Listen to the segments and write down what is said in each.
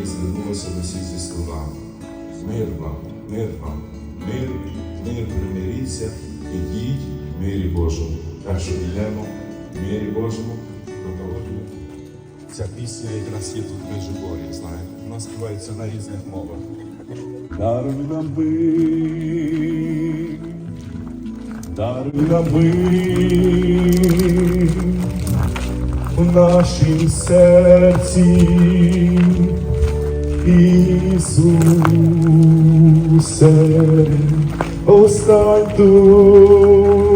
сьогодні звернулася до всіх зі словами. Мир вам, мир вам, мир, мир примиріться, ідіть в мирі Божому. Так що йдемо в мирі Божому, проводимо. Ця пісня якраз є тут в Межигорі, знаєте. Вона співається на різних мовах. Даруй нам мир, даруй нам мир у нашім серці, Ісусе, остань тут,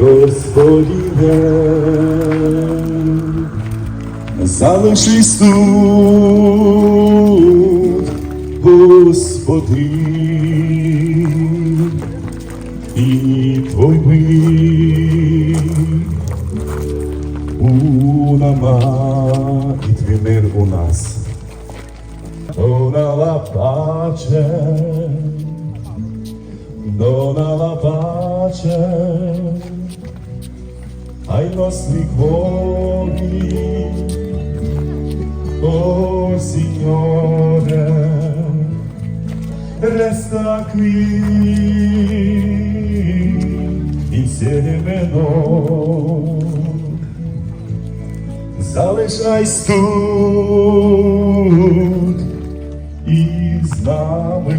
Господине, залишись тут, Господи, у нама, і Твій мир у нас. Донала паче, донала паче, ai nostri cuori, oh Signore, resta qui Залишайсь тут із нами,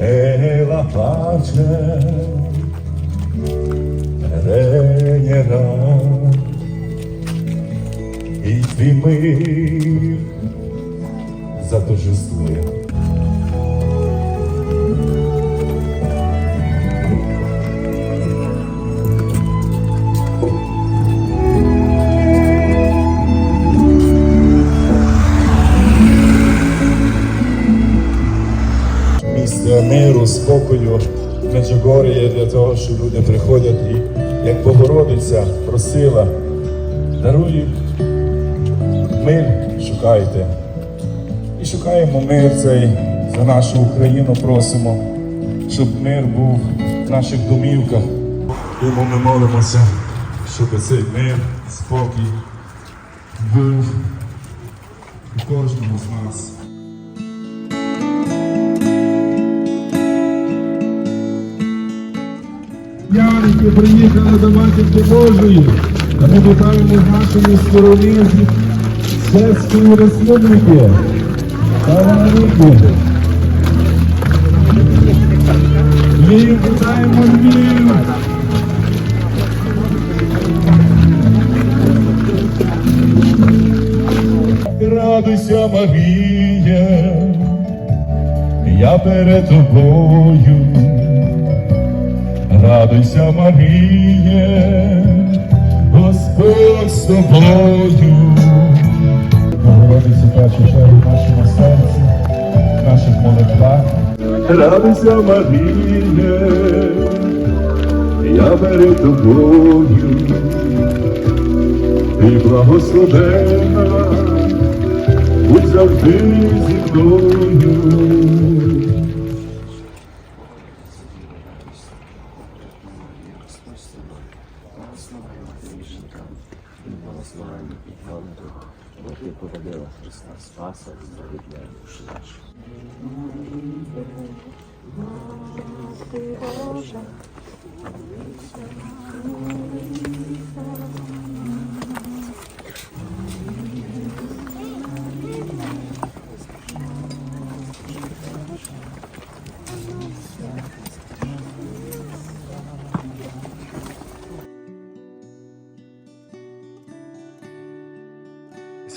e la pace regnerà і твій мир. Місце миру, спокою, Меджугор'я для того, що люди приходять і як Богородиця просила, даруй мир, шукайте. І шукаємо мир цей за нашу Україну, просимо, щоб мир був в наших домівках. Тому ми молимося, щоб цей мир, спокій був у кожному з нас. Янки приїхали до Матінки Божої. А ми вітаємо нашої сторони Чеської Республіки. Львів, вітаємо Львів! Радуйся, Марія, я перед тобою. Радуйся, Маріє, Господь з тобою. Богородиці першу чергу в нашому серці, в наших молитвах. Радуйся, Маріє, я перед тобою. Ти благословена, будь завжди зі мною. Ти породила Христа Спаса, і збавителя душі нашої.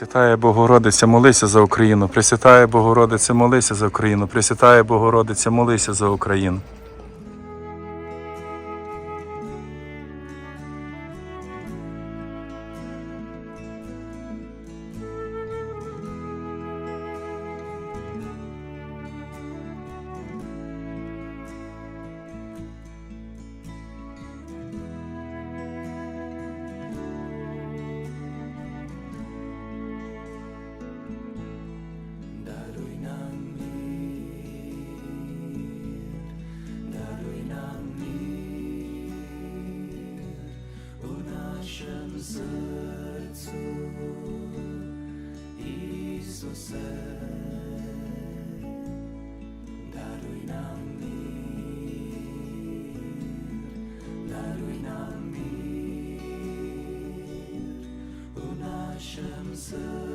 Пресвятая Богородиця, молися за Україну. Пресвятає Богородиця, молися за Україну. Пресвятає Богородиця, молися за Україну. Jesus.